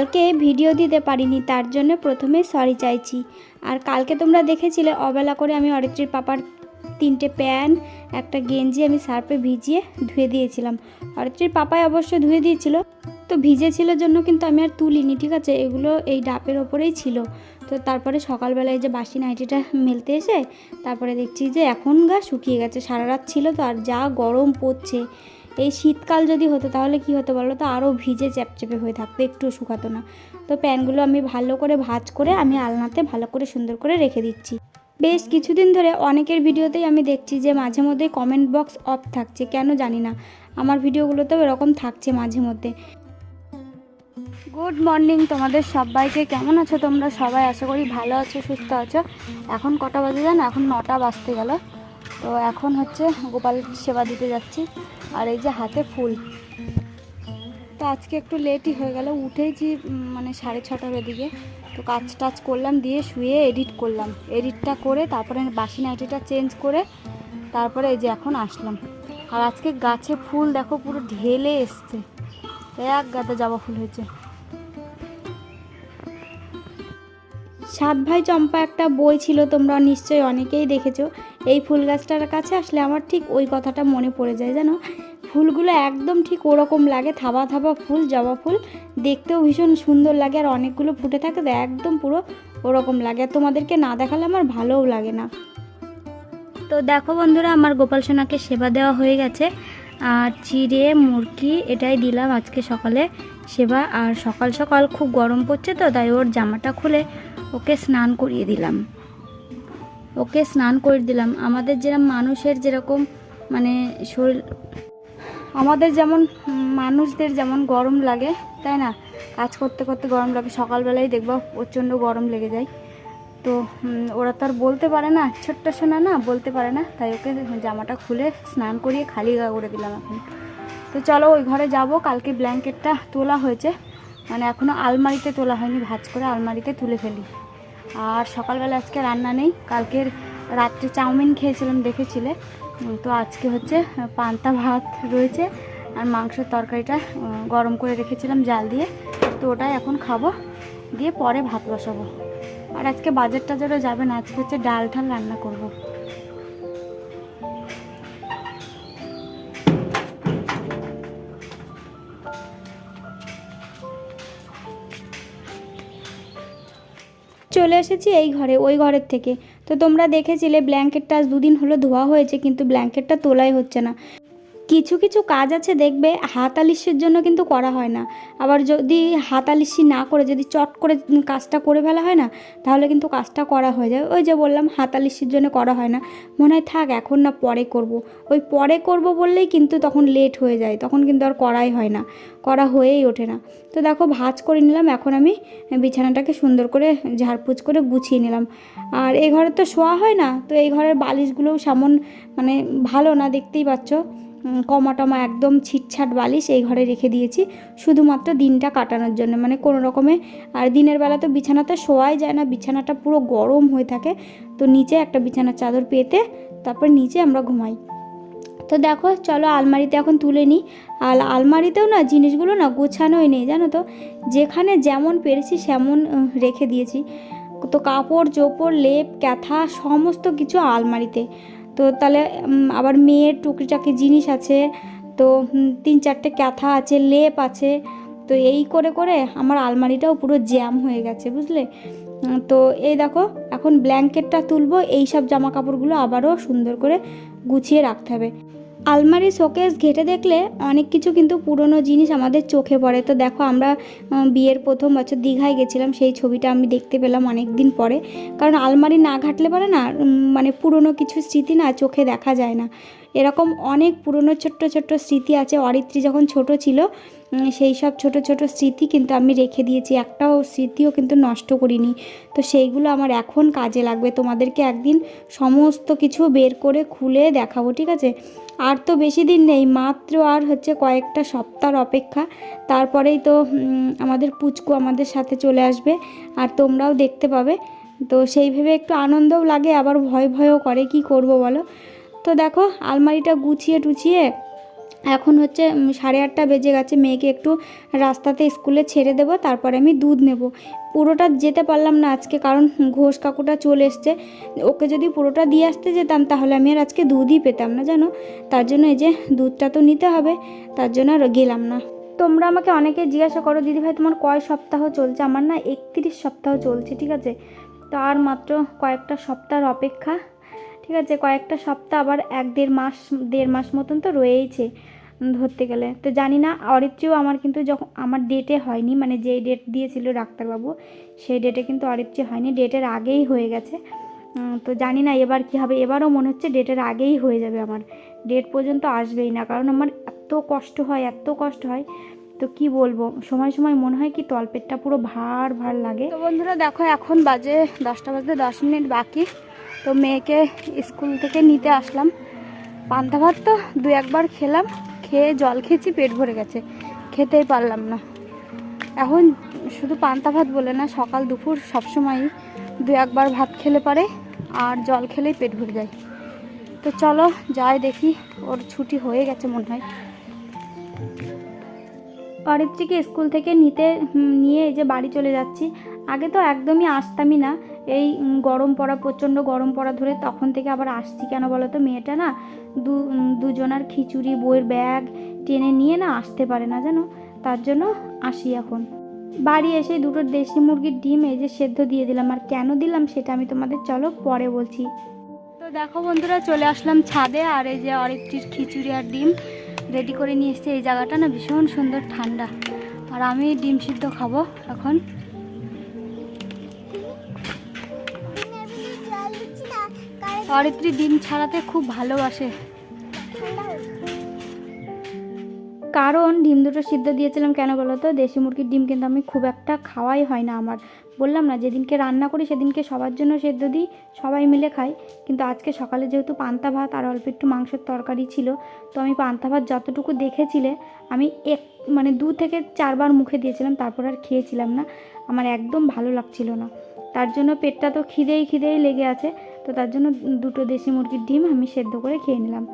কালকে ভিডিও দিতে পারিনি, তার জন্য প্রথমে সরি চাইছি। আর কালকে তোমরা দেখেছিলে, অবেলা করে আমি অরিত্রীর পাপার তিনটে প্যান্ট একটা গেঞ্জি আমি সার্ফে ভিজিয়ে ধুয়ে দিয়েছিলাম। অরিত্রীর পাপায় অবশ্য ধুয়ে দিয়েছিল, তো ভিজেছিল জন্য কিন্তু আমি আর তুলিনি, ঠিক আছে? এগুলো এই ডাপের ওপরেই ছিল। তো তারপরে সকালবেলায় যে বাসি নাইটিটা মেলতে এসে, তারপরে দেখছি যে এখন গা শুকিয়ে গেছে সারা রাত ছিল তো, আর যা গরম পড়ছে। এই শীতকাল যদি হতো তাহলে কি হতো বলো তো? আরও ভিজে চ্যাপচেপে হয়ে থাকতো, একটু শুকাতো না। তো প্যানগুলো আমি ভালো করে ভাজ করে আমি আলনাতে ভালো করে সুন্দর করে রেখে দিচ্ছি। বেশ কিছুদিন ধরে অনেকের ভিডিওতেই আমি দেখছি যে মাঝে মধ্যে কমেন্ট বক্স অফ থাকছে, কেন জানি না। আমার ভিডিওগুলোতেও এরকম থাকছে মাঝে মধ্যে। গুড মর্নিং তোমাদের সবাইকে, কেমন আছো তোমরা? সবাই আশা করি ভালো আছো, সুস্থ আছো। এখন কটা বাজে জানো? এখন নটা বাজতে গেল। তো এখন হচ্ছে গোপাল সেবা দিতে যাচ্ছি। আর এই যে হাতে ফুল। তো আজকে একটু লেটই হয়ে গেল। উঠেইছি মানে সাড়ে ছটার দিকে তো কাজ টাজ করলাম, দিয়ে শুয়ে এডিট করলাম। এডিটটা করে তারপরে বাসি নাইটিটা চেঞ্জ করে তারপরে এই যে এখন আসলাম। আর আজকে গাছে ফুল দেখো পুরো ঢেলে এসছে। এক গাদা জবা ফুল হয়েছে। সাত ভাই চম্পা একটা বই ছিল, তোমরা নিশ্চয়ই অনেকেই দেখেছ। এই ফুল গাছটার কাছে আসলে আমার ঠিক ওই কথাটা মনে পড়ে যায়, জানো? ফুলগুলো একদম ঠিক ওরকম লাগে, থাবা থাবা ফুল, জবা ফুল। দেখতেও ভীষণ সুন্দর লাগে আর অনেকগুলো ফুটে থাকে তো একদম পুরো ওরকম লাগে। আর তোমাদেরকে না দেখালে আমার ভালোও লাগে না। তো দেখো বন্ধুরা, আমার গোপাল সোনাকে সেবা দেওয়া হয়ে গেছে। আর চিড়ে, মুরগি, এটাই দিলাম আজকে সকালে সেবা। আর সকাল সকাল খুব গরম পড়ছে তো, তাই ওর জামাটা খুলে ওকে স্নান করিয়ে দিলাম। ওকে স্নান করে দিলাম। আমাদের যেরকম মানুষের যেরকম মানে শরীর, আমাদের যেমন মানুষদের যেমন গরম লাগে, তাই না? কাজ করতে করতে গরম লাগে, সকালবেলায় দেখবা প্রচণ্ড গরম লেগে যায়। তো ওরা তো আর বলতে পারে না, ছোট্ট সোনা না, বলতে পারে না। তাই ওকে জামাটা খুলে স্নান করিয়ে খালি গা করে দিলাম এখন। তো চলো ওই ঘরে যাব, কালকে ব্ল্যাঙ্কেটটা তোলা হয়েছে। মানে এখনও আলমারিতে তোলা হয়নি, ভাজ করে আলমারিতে তুলে ফেলি। আর সকালবেলা আজকে রান্না নেই। কালকের রাত্রে চাউমিন খেয়েছিলাম, দেখেছিলে। তো আজকে হচ্ছে পান্তা ভাত রয়েছে আর মাংসের তরকারিটা গরম করে রেখেছিলাম জাল দিয়ে। তো ওটাই এখন খাব, দিয়ে পরে ভাত বসাবো। আর আজকে বাজার টাজারও যাবে না, আজকে হচ্ছে ডাল ঠাল রান্না করব। চলে এসেছি এই ঘরে, ওই ঘরের থেকে। তো তোমরা দেখেছিলে, ব্ল্যাঙ্কেটটা আজ দুদিন হলো ধোয়া হয়েছে, কিন্তু ব্ল্যাঙ্কেটটা তোলাই হচ্ছে না। কিছু কিছু কাজ আছে দেখবে হাতালিশের জন্য কিন্তু করা হয় না। আবার যদি হাতালিশি না করে, যদি চট করে কাজটা করে ফেলা হয় না, তাহলে কিন্তু কাজটা করা হয়ে যায়। ওই যে বললাম হাতালিশির জন্য করা হয় না। মনে হয় থাক, এখন না পরে করব। ওই পরে করব বললেই কিন্তু তখন লেট হয়ে যায়। তখন কিন্তু আর করাই হয় না। করা হয়েই ওঠে না। তো দেখো, ভাজ করে নিলাম। এখন আমি বিছানাটাকে সুন্দর করে ঝাড়পুছ করে গুছিয়ে নিলাম। আর এই ঘরে তো শোয়া হয় না। তো এই ঘরের বালিশগুলোও সামন মানে ভালো না, দেখতেই পাচ্ছ। কমা টমা একদম ছিটছাট বালিশ এই ঘরে রেখে দিয়েছি। শুধুমাত্র দিনটা কাটানোর জন্য। মানে কোনো রকমে, আর দিনের বেলা তো বিছানাতে শোয়াই যায় না। বিছানাটা পুরো গরম হয়ে থাকে। তো নিচে একটা বিছানার চাদর পেতে তারপর নিচে আমরা ঘুমাই। তো দেখো, চলো আলমারিতে এখন তুলে নিই। আর আলমারিতেও না জিনিসগুলো না গোছানোই নেই, জানো তো? যেখানে যেমন পেরেছি সেমন রেখে দিয়েছি। তো কাপড়, চোপড়, লেপ, ক্যাথা, সমস্ত কিছু আলমারিতে। তো তাহলে আবার মেয়ের টুকরিটাকি জিনিস আছে, তো তিন চারটে ক্যাথা আছে, লেপ আছে, তো এই করে করে আমার আলমারিটাও পুরো জ্যাম হয়ে গেছে, বুঝলে? তো এই দেখো, এখন ব্ল্যাঙ্কেটটা তুলবো, এই সব জামা কাপড়গুলো আবারও সুন্দর করে গুছিয়ে রাখতে হবে। আলমারি শোকেস ঘেটে দেখলে অনেক কিছু কিন্তু পুরনো জিনিস আমাদের চোখে পড়ে। তো দেখো আমরা বিয়ের প্রথম বছর দীঘায় গেছিলাম, সেই ছবিটা আমি দেখতে পেলাম অনেক দিন পরে। কারণ আলমারি না ঘাটলে পারে না মানে পুরনো কিছু স্মৃতি না চোখে দেখা যায় না। এরকম অনেক পুরনো ছোট্ট ছোট্ট স্মৃতি আছে। অরিত্রী যখন ছোট ছিল সেই সব ছোট ছোট স্মৃতি কিন্তু আমি রেখে দিয়েছি। একটাও স্মৃতিও কিন্তু নষ্ট করিনি। তো সেইগুলো আমার এখন কাজে লাগবে। তোমাদেরকে একদিন সমস্ত কিছু বের করে খুলে দেখাবো, ঠিক আছে? আর তো বেশি দিন নেই, মাত্র আর হচ্ছে কয়েকটা সপ্তাহ অপেক্ষা। তারপরেই তো আমাদের পুচকু আমাদের সাথে চলে আসবে আর তোমরাও দেখতে পাবে। তো সেই ভেবে একটু আনন্দও লাগে, আবার ভয় ভয়ও করে। কি করব বলো? তো দেখো, আলমারিটা গুছিয়ে টুছিয়ে এখন হচ্ছে সাড়ে আটটা বেজে গেছে, মেয়েকে একটু রাস্তাতে স্কুলে ছেড়ে দেবো, তারপরে আমি দুধ নেব। পুরোটা যেতে পারলাম না আজকে, কারণ ঘোষ কাকুটা চলে এসছে। ওকে যদি পুরোটা দিয়ে আসতে যেতাম, তাহলে আমি আর আজকে দুধই পেতাম না, জানো? তার জন্য এই যে দুধটা তো নিতে হবে, তার জন্য আর গেলাম না। তোমরা আমাকে অনেকে জিজ্ঞাসা করো, দিদিভাই, তোমার কয় সপ্তাহ চলছে? আমার না একত্রিশ সপ্তাহ চলছে, ঠিক আছে? তো আর মাত্র কয়েকটা সপ্তাহের অপেক্ষা। ঠিক আছে, কয়েকটা সপ্তাহ আবার এক দেড় মাস দেড় মাস মতন তো রয়েইছে ধরতে গেলে। তো জানি না, অরিত্রিও আমার কিন্তু যখন, আমার ডেটে হয়নি মানে যেই ডেট দিয়েছিল ডাক্তারবাবু, সেই ডেটে কিন্তু অরিত্রি হয়নি ডেটের আগেই হয়ে গেছে। তো জানি না এবার কী হবে, এবারও মনে হচ্ছে ডেটের আগেই হয়ে যাবে আমার। ডেট পর্যন্ত আসবেই না, কারণ আমার এত কষ্ট হয়, এত কষ্ট হয়, তো কি বলব? সময় সময় মনে হয় কি তলপেটটা পুরো ভার ভার লাগে। তো বন্ধুরা দেখো, এখন বাজে দশটা বাজতে দশ মিনিট বাকি। তো মেয়েকে স্কুল থেকে নিতে আসলাম। পান্তা ভাত তো দু একবার খেলাম, খেয়ে জল খেয়েছি, পেট ভরে গেছে। খেতেই পারলাম না। এখন শুধু পান্তা ভাত বলে না, সকাল দুপুর সবসময়ই দু একবার ভাত খেলে পারে, আর জল খেলেই পেট ভরে যায়। তো চলো যাই দেখি, ওর ছুটি হয়ে গেছে মনে হয়। অরিত্রীকে স্কুল থেকে নিতে নিয়ে এই যে বাড়ি চলে যাচ্ছি। আগে তো একদমই আসতামই না এই গরম পড়া, প্রচণ্ড গরম পড়া ধরে তখন থেকে আবার আসছি কেন বলো তো? মেয়েটা না দু দুজনার খিচুড়ি, বইয়ের ব্যাগ টেনে নিয়ে না আসতে পারে না জানো? তার জন্য আসি এখন। বাড়ি এসে দুটো দেশি মুরগির ডিম এই যে সেদ্ধ দিয়ে দিলাম। আর কেন দিলাম সেটা আমি তোমাদের চলো পরে বলছি। তো দেখো বন্ধুরা, চলে আসলাম ছাদে। আর এই যে অরিত্রির খিচুড়ি আর ডিম রেডি করে নিয়ে এসেছি। এই জায়গাটা না ভীষণ সুন্দর, ঠান্ডা। আর আমি ডিম সিদ্ধ খাব এখন। অরিত্রী ডিম ছাড়াতে খুব ভালোবাসে। কারণ ডিম দুটো সিদ্ধ দিয়েছিলাম কেন বলো তো? দেশি মুরগির ডিম কিন্তু আমি খুব একটা খাওয়াই হয় না আমার। বললাম না, যেদিনকে রান্না করি সেদিনকে সবার জন্য সেদ্ধ দিই, সবাই মিলে খাই। কিন্তু আজকে সকালে যেহেতু পান্তা ভাত আর অল্প একটু মাংসের তরকারি ছিল, তো আমি পান্তা ভাত যতটুকু দেখেছিলে, আমি এক মানে দু থেকে চারবার মুখে দিয়েছিলাম, তারপর আর খেয়েছিলাম না। আমার একদম ভালো লাগছিল না। তার জন্য পেটটা তো খিদেই খিদেই লেগে আছে। তো তার জন্য দুটো দেশি মুরগির ডিম আমি সেদ্ধ করে খেয়ে নিলাম।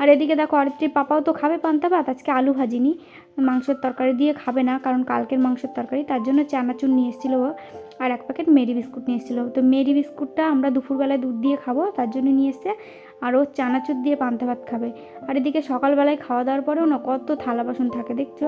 আর এদিকে দেখো অরিত্রীর পাপাও তো খাবে পান্তা ভাত, আজকে আলু ভাজিনি মাংসের তরকারি দিয়ে খাবে না, কারণ কালকের মাংসের তরকারি, তার জন্য চানাচুর নিয়ে এসেছিল আর এক প্যাকেট মেরি বিস্কুট নিয়ে এসেছিল তো মেরি বিস্কুটটা আমরা দুপুরবেলায় দুধ দিয়ে খাব, তার জন্য নিয়ে এসছে। আর ও চানাচুর দিয়ে পান্তা ভাত খাবে। আর এদিকে সকালবেলায় খাওয়া দাওয়ার পরেও না কত থালা বাসন থাকে, দেখছ?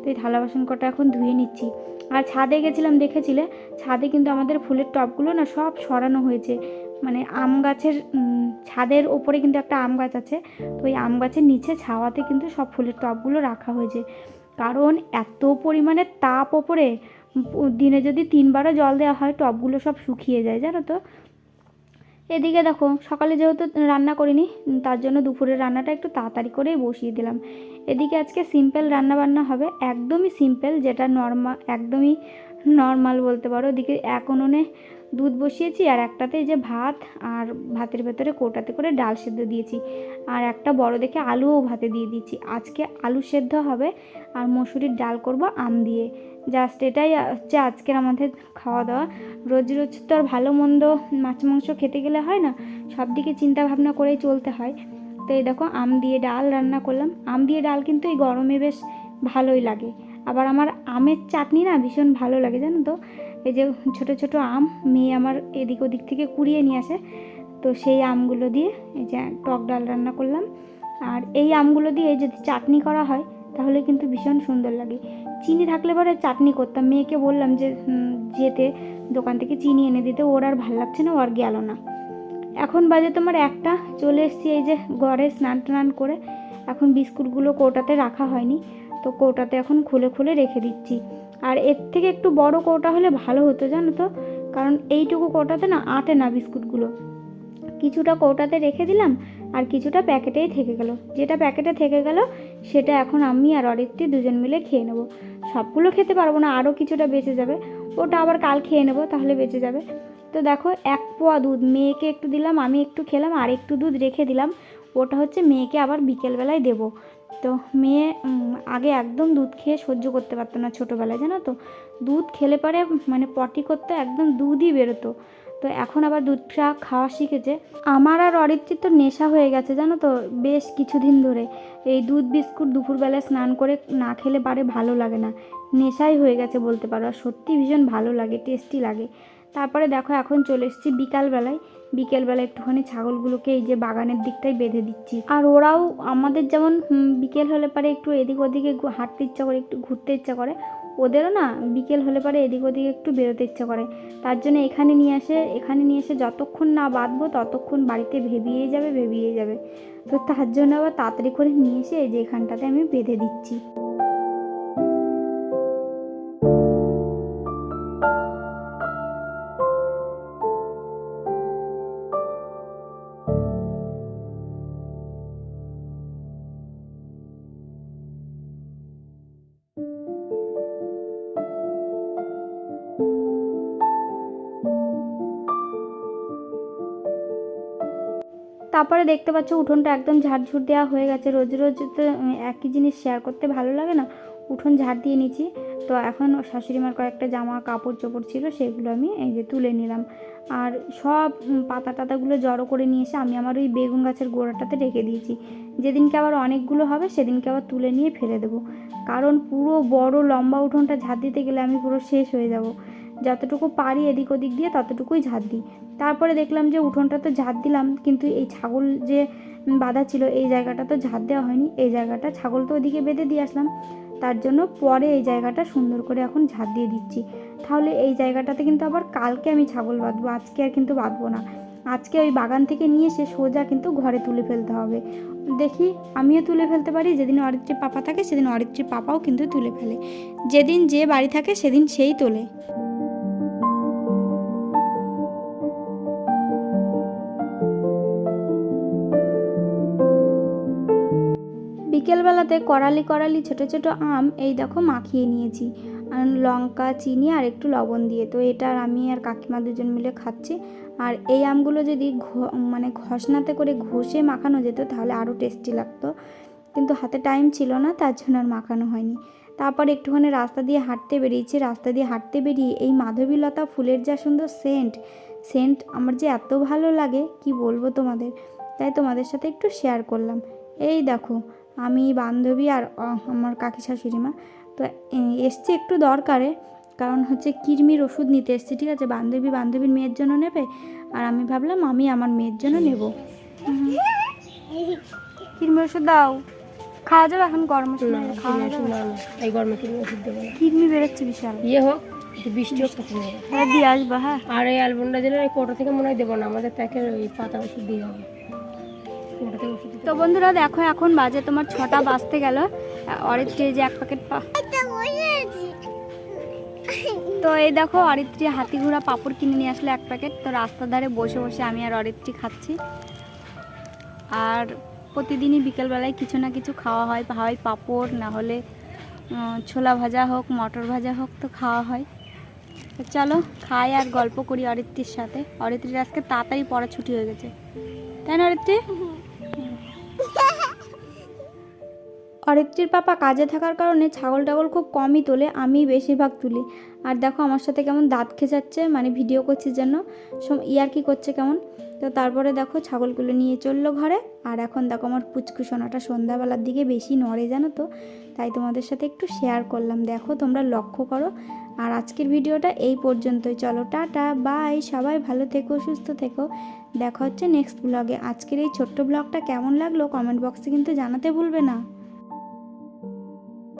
তো এই থালা বাসন কটা এখন ধুয়ে নিচ্ছি। আর ছাদে গেছিলাম, দেখেছিলে? ছাদে কিন্তু আমাদের ফুলের টবগুলো না সব সরানো হয়েছে। মানে আম গাছের ছাদের ওপরে কিন্তু একটা আম গাছ আছে। তো ওই আম গাছের নিচে ছাওয়াতে কিন্তু সব ফুলের টবগুলো রাখা হয়েছে। কারণ এত পরিমাণে তাপ ওপরে দিনে যদি তিনবারও জল দেওয়া হয় টবগুলো সব শুকিয়ে যায় জানো তো? এদিকে দেখো সকালে যেহেতু রান্না করিনি তার জন্য দুপুরের রান্নাটা একটু তাড়াতাড়ি করেই বসিয়ে দিলাম। এদিকে আজকে সিম্পল রান্না বান্না হবে, একদমই সিম্পল, যেটা নর্মাল একদমই নর্মাল বলতে পারো। ওদিকে এক উনুনে দুধ বসিয়েছি, আর একটাতে যে ভাত আর ভাতের ভেতরে কৌটাতে করে ডাল সেদ্ধ দিয়েছি। আর একটা বড় দেখে আলুও ভাতে দিয়ে দিয়েছি। আজকে আলু সেদ্ধ হবে, আর মসুরির ডাল করব আম দিয়ে। জাস্ট এটাই হচ্ছে আজকের আমাদের খাওয়া দাওয়া রোজ রোজ তো আর ভালো মন্দ মাছ মাংস খেতে গেলে হয় না, সব দিকে চিন্তা ভাবনা করেই চলতে হয়। তো এই দেখো, আম দিয়ে ডাল রান্না করলাম। আম দিয়ে ডাল কিন্তু এই গরমে বেশ ভালোই লাগে। আবার আমার আমের চাটনি না ভীষণ ভালো লাগে, জানো তো? এই যে ছোট ছোট আম মেয়ে আমার এদিক ওদিক থেকে কুড়িয়ে নিয়ে আসে। তো সেই আমগুলো দিয়ে এই যে টক ডাল রান্না করলাম। আর এই আমগুলো দিয়ে যদি চাটনি করা হয়, তাহলে কিন্তু ভীষণ সুন্দর লাগে। চিনি থাকলে পরে চাটনি করতাম। মেয়েকে বললাম যে যেতে দোকান থেকে চিনি এনে দিতে। ওর আর ভালো লাগছে না, ও আর গেল না। এখন বাজে তোমার একটা, চলে এসেছি এই যে ঘরে স্নান টান করে। এখন বিস্কুটগুলো কৌটাতে রাখা হয়নি, তো কৌটাতে এখন খুলে খুলে রেখে দিচ্ছি। আর এর থেকে একটু বড় কৌটা হলে ভালো হতো, জানো তো? কারণ এইটুকু কৌটাতে না আটে না বিস্কুটগুলো। কিছুটা কৌটাতে রেখে দিলাম, আর কিছুটা প্যাকেটেই থেকে গেল। যেটা প্যাকেটে থেকে গেল, সেটা এখন আমি আর অরিত্রী দুজন মিলে খেয়ে নেব। সবগুলো খেতে পারব না আরও কিছুটা বেঁচে যাবে। ওটা আবার কাল খেয়ে নেব, তাহলে বেঁচে যাবে। তো দেখো এক পোয়া দুধ, মেয়েকে একটু দিলাম, আমি একটু খেলাম, আর একটু দুধ রেখে দিলাম। ওটা হচ্ছে মেয়েকে আবার বিকেলবেলায় দেবো। তো মেয়ে আগে একদম দুধ খেয়ে সহ্য করতে পারতো না ছোটোবেলায়, জানো তো? দুধ খেলে পরে মানে পটি করতে, একদম দুধই বেরোতো। তো এখন আবার দুধটা খাওয়া শিখেছে। আমার আর অরিত্রির তো নেশা হয়ে গেছে, জানো তো? বেশ কিছুদিন ধরে এই দুধ বিস্কুট দুপুরবেলায় স্নান করে না খেলে পারে ভালো লাগে না। নেশাই হয়ে গেছে বলতে পারো, আর সত্যি ভীষণ ভালো লাগে, টেস্টি লাগে। তারপরে দেখো এখন চলে এসেছি বিকালবেলায়। বিকেলবেলা একটুখানি ছাগলগুলোকে এই যে বাগানের দিকটাই বেঁধে দিচ্ছি। আর ওরাও আমাদের যেমন বিকেল হলে পারে একটু এদিক ওদিকে হাঁটতে ইচ্ছা করে, একটু ঘুরতে ইচ্ছা করে, ওদেরও না বিকেল হলে পারে এদিক ওদিকে একটু বেরোতে ইচ্ছা করে। তার জন্য এখানে নিয়ে আসে, এখানে নিয়ে এসে যতক্ষণ না বাঁধবো ততক্ষণ বাড়িতে ভেবিয়ে যাবে ভেবিয়ে যাবে। তো তার জন্য আবার তাড়াতাড়ি করে নিয়ে এসে এই যে এখানটাতে আমি বেঁধে দিচ্ছি। তারপরে দেখতে পাচ্ছ উঠোনটা একদম ঝাড়ঝুড় দেওয়া হয়ে গেছে। রোজ রোজ তো একই জিনিস শেয়ার করতে ভালো লাগে না। উঠোন ঝাড় দিয়ে নিচ্ছি তো এখন শাশুড়ি মার কয়েকটা জামা কাপড় চোপড় ছিল, সেগুলো আমি এই যে তুলে নিলাম। আর সব পাতা টাতাগুলো জড়ো করে নিয়ে এসে আমি আমার ওই বেগুন গাছের গোড়াটাতে রেখে দিয়েছি। যেদিনকে আবার অনেকগুলো হবে, সেদিনকে আবার তুলে নিয়ে ফেলে দেবো। কারণ পুরো বড় লম্বা উঠোনটা ঝাড় দিতে গেলে আমি পুরো শেষ হয়ে যাব। যতটুকু পারি এদিক ওদিক দিয়ে ততটুকুই ঝাড় দিই। তারপরে দেখলাম যে উঠোনটা তো ঝাড় দিলাম, কিন্তু এই ছাগল যে বাঁধা ছিল এই জায়গাটা তো ঝাড় দেওয়া হয়নি। এই জায়গাটা ছাগল তো ওদিকে বেঁধে দিয়ে আসলাম, তার জন্য পরে এই জায়গাটা সুন্দর করে এখন ঝাড় দিয়ে দিচ্ছি। তাহলে এই জায়গাটাতে কিন্তু আবার কালকে আমি ছাগল বাঁধবো, আজকে আর কিন্তু বাঁধবো না। আজকে ওই বাগান থেকে নিয়ে এসে সোজা কিন্তু ঘরে তুলে ফেলতে হবে। দেখি, আমিও তুলে ফেলতে পারি, যেদিন অরিত্রীর পাপা থাকে সেদিন অরিত্রীর পাপাও কিন্তু তুলে ফেলে। যেদিন যে বাড়ি থাকে সেদিন সেই তোলে। বিকেলবেলাতে করালি করালি ছোট ছোট আম, এই দেখো মাখিয়ে নিয়েছি। লঙ্কা, চিনি আর একটু লবণ দিয়ে। তো এটা আর আমি আর কাকিমা দুজন মিলে খাচ্ছি। আর এই আমগুলো যদি মানে ঘষনাতে করে ঘষে মাখানো যেত, তাহলে আরও টেস্টি লাগতো। কিন্তু হাতে টাইম ছিল না, তার জন্য আর মাখানো হয়নি। তারপর একটুখানি রাস্তা দিয়ে হাঁটতে বেরিয়েছি। রাস্তা দিয়ে হাঁটতে বেরিয়ে এই মাধবীলতা ফুলের যা সুন্দর সেন্ট সেন্ট আমার যে এত ভালো লাগে, কি বলব তোমাদের? তাই তোমাদের সাথে একটু শেয়ার করলাম। এই দেখো আমি বান্ধবী আর আমার কাকি শাশুড়ি মা। তো এসছি একটু দরকারে কারণ হচ্ছে কিরমির ওষুধ নিতে এসছি ঠিক আছে? বান্ধবী বান্ধবীর মেয়ের জন্য নেবে আর আমি ভাবলাম আমি আমার মেয়ের জন্য নেব। কিরমির ওষুধ দাও। খাওয়া যাবে এখন গরম এই গরমে কিনে ওষুধ দেবো কিরমি বেরোচ্ছে বিশাল। ইয়ে হোক বৃষ্টি হোক তখন। হ্যাঁ দিয়ে আসবা হ্যাঁ। আর এই অ্যালবামটা দিলে এই কোটা থেকে মনে হয় দেবো না আমাদের তাকে ওই পাতা ওষুধ দিয়ে যাবে তো বন্ধুরা দেখো এখন বাজে তোমার ছটা বাজতে গেল। অরিত্রী যে এক প্যাকেট তো এই দেখো অরিত্রী হাতি ঘোড়া পাপড় কিনে নিয়ে আসলে এক প্যাকেট তো রাস্তার ধারে বসে বসে আমি আর অরিত্রী খাচ্ছি। আর প্রতিদিনই বিকেলবেলায় কিছু না কিছু খাওয়া হয় হয় পাপড় না হলে ছোলা ভাজা হোক মটর ভাজা হোক তো খাওয়া হয়। তো চলো খাই আর গল্প করি অরিত্রীর সাথে। অরিত্রীর আজকে তাড়াতাড়ি পড়া ছুটি হয়ে গেছে। তাই না অরিত্রী? অরিত্রীর পাপা কাজে থাকার কারণে ছাগল টাগল খুব কমই তোলে আমি বেশিরভাগ তুলি। আর দেখো আমার সাথে কেমন দাঁত খেঁচাচ্ছে মানে ভিডিও করছি জন্য ইয়ার কি করছে কেমন? তো তারপরে দেখো ছাগলগুলো নিয়ে চলল ঘরে, আর এখন দেখো আমার পুচকুসোনাটা সন্ধ্যাবেলার দিকে বেশি নড়ে জানো তো, তাই তোমাদের সাথে একটু শেয়ার করলাম। দেখো তোমরা লক্ষ্য করো। আর আজকের ভিডিওটা এই পর্যন্তই। চলো, টাটা বাই সবাই ভালো থেকো, সুস্থ থেকো। দেখা হচ্ছে নেক্সট ব্লগে আজকের এই ছোট্ট ব্লগটা কেমন লাগল? কমেন্ট বক্সে কিন্তু জানাতে ভুলবে না।